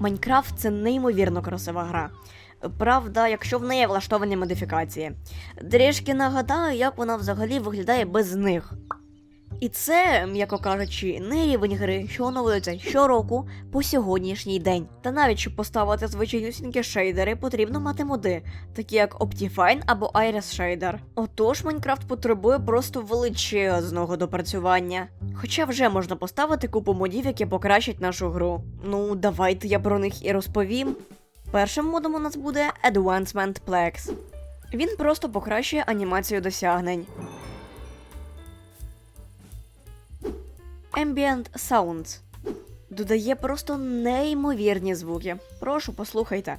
Майнкрафт це неймовірно красива гра. Правда, якщо в неї влаштовані модифікації. Трішки нагадаю, як вона взагалі виглядає без них. І це, м'яко кажучи, не рівень гри, що оновлюється щороку по сьогоднішній день. Та навіть щоб поставити звичайнісінькі шейдери, потрібно мати моди, такі як Optifine або Iris Shader. Отож, Майнкрафт потребує просто величезного допрацювання. Хоча вже можна поставити купу модів, які покращать нашу гру. Ну, давайте я про них і розповім. Першим модом у нас буде Advancement Plex. Він просто покращує анімацію досягнень. Ambient Sounds. Додає просто неймовірні звуки. Прошу, послухайте.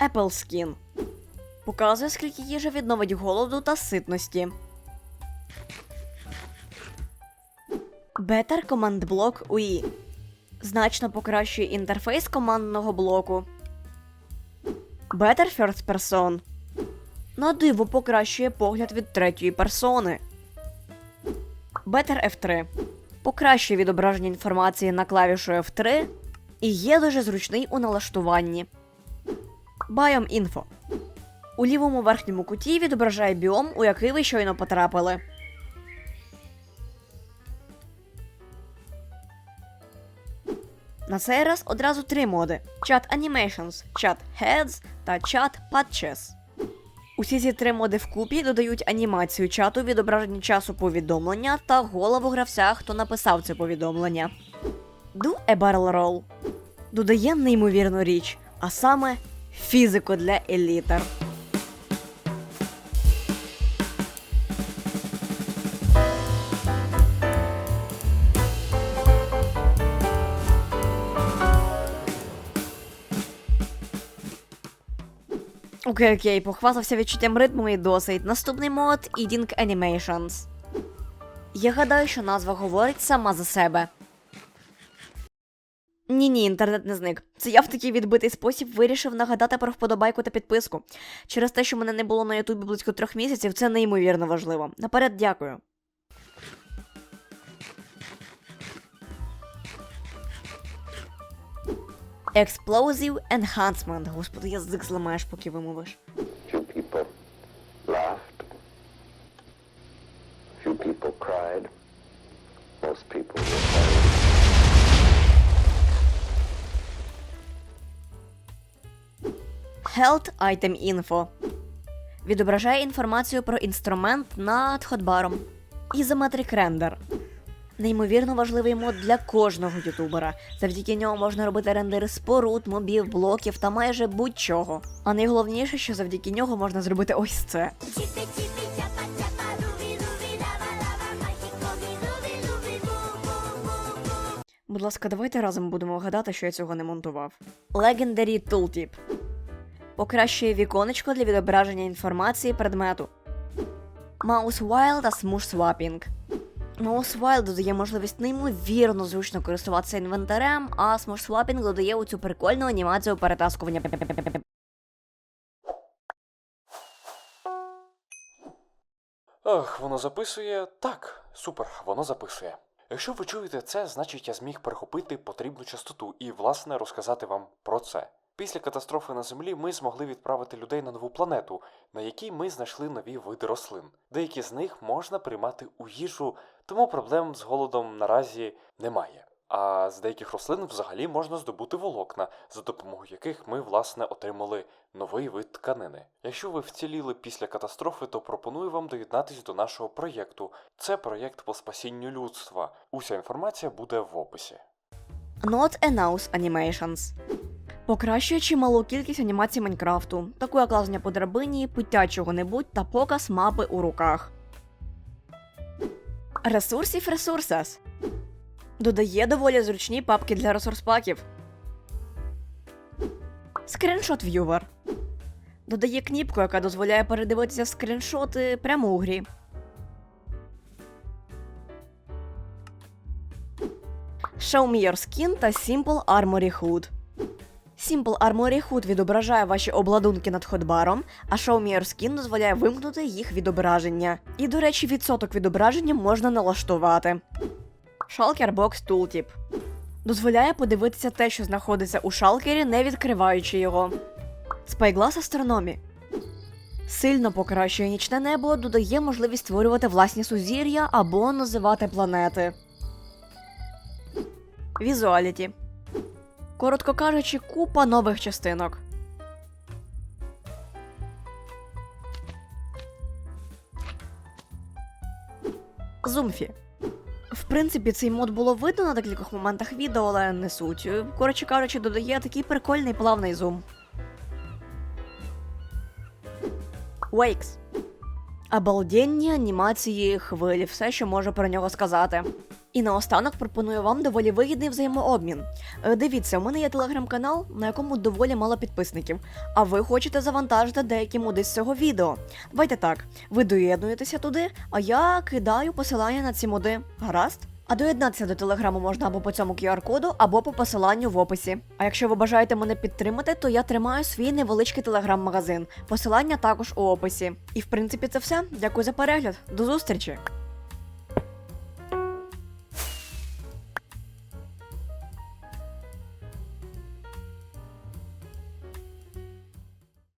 Apple Skin. Показує, скільки їжа відновить голоду та ситності. Better Command Block UI. Значно покращує інтерфейс командного блоку. Better First Person. На диво покращує погляд від третьої персони. Better F3. Покращує відображення інформації на клавішу F3 і є дуже зручний у налаштуванні. Biome Info. У лівому верхньому куті відображає біом, у який ви щойно потрапили. На цей раз одразу три моди: Chat Animations, Chat Heads та Chat Patches. Усі ці три моди вкупі додають анімацію чату, відображення часу повідомлення та голову гравця, хто написав це повідомлення. Do a Barrel Roll додає неймовірну річ, а саме фізику для елітер. Окей, окей, похвастався відчуттям ритму і досить. Наступний мод Eating Animations. Я гадаю, що назва говорить сама за себе. Ні, ні, інтернет не зник. Це я в такий відбитий спосіб вирішив нагадати про вподобайку та підписку. Через те, що мене не було на Ютубі близько трьох місяців, це неймовірно важливо. Наперед дякую. Explosive Enhancement. Господи, язик зламаєш, поки вимовиш. Few people laughed. Few people cried. Most people were silent. Health Item Info. Відображає інформацію про інструмент над ходбаром. Isometric Render неймовірно важливий мод для кожного ютубера. Завдяки нього можна робити рендери споруд, мобів, блоків та майже будь-чого. А найголовніше, що завдяки нього можна зробити ось це. Будь ласка, давайте разом будемо гадати, що я цього не монтував. Legendary Tooltip Покращує віконечко для відображення інформації предмету. Маус Wheel та Smoosh Swapping Mouse While додає можливість неймовірно зручно користуватися інвентарем, а Swapping додає у цю прикольну анімацію перетаскування. Ах, воно записує. Так, супер, воно записує. Якщо ви чуєте це, значить я зміг перехопити потрібну частоту і, власне, розказати вам про це. Після катастрофи на землі ми змогли відправити людей на нову планету, на якій ми знайшли нові види рослин. Деякі з них можна приймати у їжу, тому проблем з голодом наразі немає. А з деяких рослин взагалі можна здобути волокна, за допомогою яких ми, власне, отримали новий вид тканини. Якщо ви вціліли після катастрофи, то пропоную вам доєднатись до нашого проєкту. Це проєкт по спасінню людства. Уся інформація буде в описі. Not Announce Animations. Покращує чималу кількість анімацій Майнкрафту, таку як лазання по драбині, пуття чого-небудь та показ мапи у руках. Ресурсів Resources. Додає доволі зручні папки для ресурс-паків. Скріншот Viewer. Додає кніпку, яка дозволяє передивитися скріншоти прямо у грі. Show Me Your Skin та Simple Armory Hood. Simple Armory Hood відображає ваші обладунки над ходбаром, а Show Me Skin дозволяє вимкнути їх відображення. І, до речі, відсоток відображення можна налаштувати. Shulker Box Tooltip дозволяє подивитися те, що знаходиться у шалкері, не відкриваючи його. Spyglass Astronomy сильно покращує нічне небо, додає можливість створювати власні сузір'я або називати планети. Візуаліті. Коротко кажучи, купа нових частинок. Зумфі. В принципі, цей мод було видно на декількох моментах відео, але не суть. Коротше кажучи, додає такий прикольний плавний зум. Wakes. Обалденні анімації, хвилі, все, що можу про нього сказати. І наостанок пропоную вам доволі вигідний взаємообмін. Е, Дивіться, у мене є телеграм-канал, на якому доволі мало підписників. А ви хочете завантажити деякі моди з цього відео. Давайте так, ви доєднуєтеся туди, а я кидаю посилання на ці моди. Гаразд? А доєднатися до телеграму можна або по цьому QR-коду, або по посиланню в описі. А якщо ви бажаєте мене підтримати, то я тримаю свій невеличкий телеграм-магазин. Посилання також у описі. І в принципі це все. Дякую за перегляд. До зустрічі!